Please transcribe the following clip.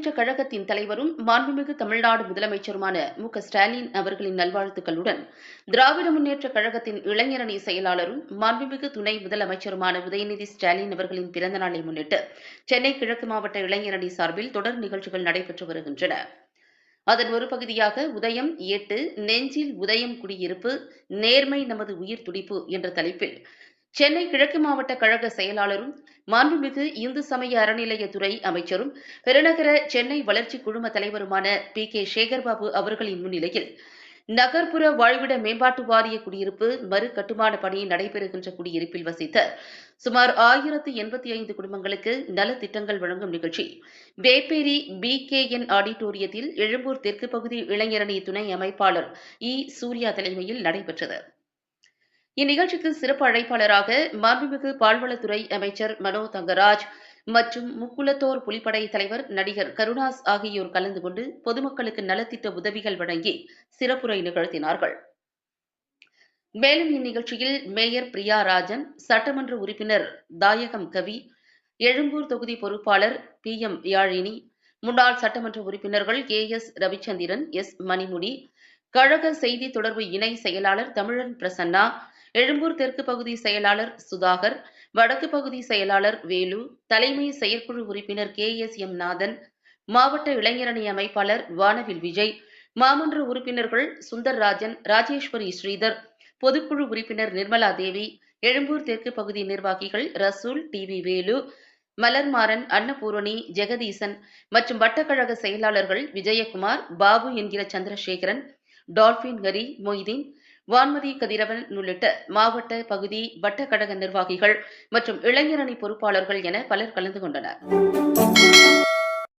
முன்னேற்றக் கழகத்தின் தலைவரும் மாண்புமிகு தமிழ்நாடு முதலமைச்சருமான மு ஸ்டாலின் அவர்களின் நல்வாழ்த்துக்களுடன் திராவிட முன்னேற்றக் கழகத்தின் இளைஞரணி செயலாளரும் மாண்புமிகு துணை முதலமைச்சருமான உதயநிதி ஸ்டாலின் அவர்களின் பிறந்த நாளை முன்னிட்டு சென்னை கிழக்கு மாவட்ட இளைஞரணி சார்பில் தொடர் நிகழ்ச்சிகள் நடைபெற்று வருகின்றன. அதன் ஒரு பகுதியாக உதயம் எட்டு நெஞ்சில் உதயம் குடியிருப்பு நேர்மை நமது உயிர் துடிப்பு என்ற தலைப்பில் சென்னை கிழக்கு மாவட்ட கழக செயலாளரும் மாண்புமிகு இந்து சமய அறநிலையத்துறை அமைச்சரும் பெருநகர சென்னை வளர்ச்சி குழும தலைவருமான பி. கே. சேகர்பாபு அவர்களின் முன்னிலையில் நகர்ப்புற வாழ்விட மேம்பாட்டு வாரிய குடியிருப்பு மறு கட்டுமான பணி நடைபெறுகின்ற குடியிருப்பில் வசித்த சுமார் ஆயிரத்து எண்பத்தி ஐந்து குடும்பங்களுக்கு நலத்திட்டங்கள் வழங்கும் நிகழ்ச்சி. வேப்பேரி பி கே என் ஆடிட்டோரியத்தில் எழும்பூர் தெற்கு பகுதி இளைஞரணி துணை அமைப்பாளர் இ. சூர்யா தலைமையில் நடைபெற்றது. இந்நிகழ்ச்சிக்கு சிறப்பு அழைப்பாளராக மாண்புமிகு பால்வளத்துறை அமைச்சர் மனோ தங்கராஜ் மற்றும் முக்குலத்தோர் புலிப்படை தலைவர் நடிகர் கருணாஸ் ஆகியோர் கலந்து கொண்டு பொதுமக்களுக்கு நலத்திட்ட உதவிகள் வழங்கி சிறப்புரை நிகழ்த்தினார்கள். மேலும் இந்நிகழ்ச்சியில் மேயர் பிரியா ராஜன் சட்டமன்ற உறுப்பினர் தாயகம் கவி எழும்பூர் தொகுதி பொறுப்பாளர் பி எம் யாழினி முன்னாள் சட்டமன்ற உறுப்பினர்கள் ஏ எஸ் ரவிச்சந்திரன் எஸ் மணிமுடி கழக செய்தி தொடர்பு இணை செயலாளர் தமிழன் பிரசன்னா எழும்பூர் தெற்கு பகுதி செயலாளர் சுதாகர் வடக்கு பகுதி செயலாளர் வேலு தலைமை செயற்குழு உறுப்பினர் கே எஸ் எம் நாதன் மாவட்ட இளைஞரணி அமைப்பாளர் வானவில் விஜய் மாமன்ற உறுப்பினர்கள் சுந்தர்ராஜன் ராஜேஸ்வரி ஸ்ரீதர் பொதுக்குழு உறுப்பினர் நிர்மலா தேவி எழும்பூர் தெற்கு பகுதி நிர்வாகிகள் ரசூல் டி வி வேலு மலர்மாறன் அன்னபூரணி ஜெகதீசன் மற்றும் வட்டக்கழக செயலாளர்கள் விஜயகுமார் பாபு என்கிற சந்திரசேகரன் டால்பின் ஹரி மொய்தீன் வான்மதி கதிரவன் உள்ளிட்ட மாவட்ட பகுதி வட்டக்கழக நிர்வாகிகள் மற்றும் இளைஞரணி பொறுப்பாளர்கள் என பலர் கலந்து கொண்டனர்.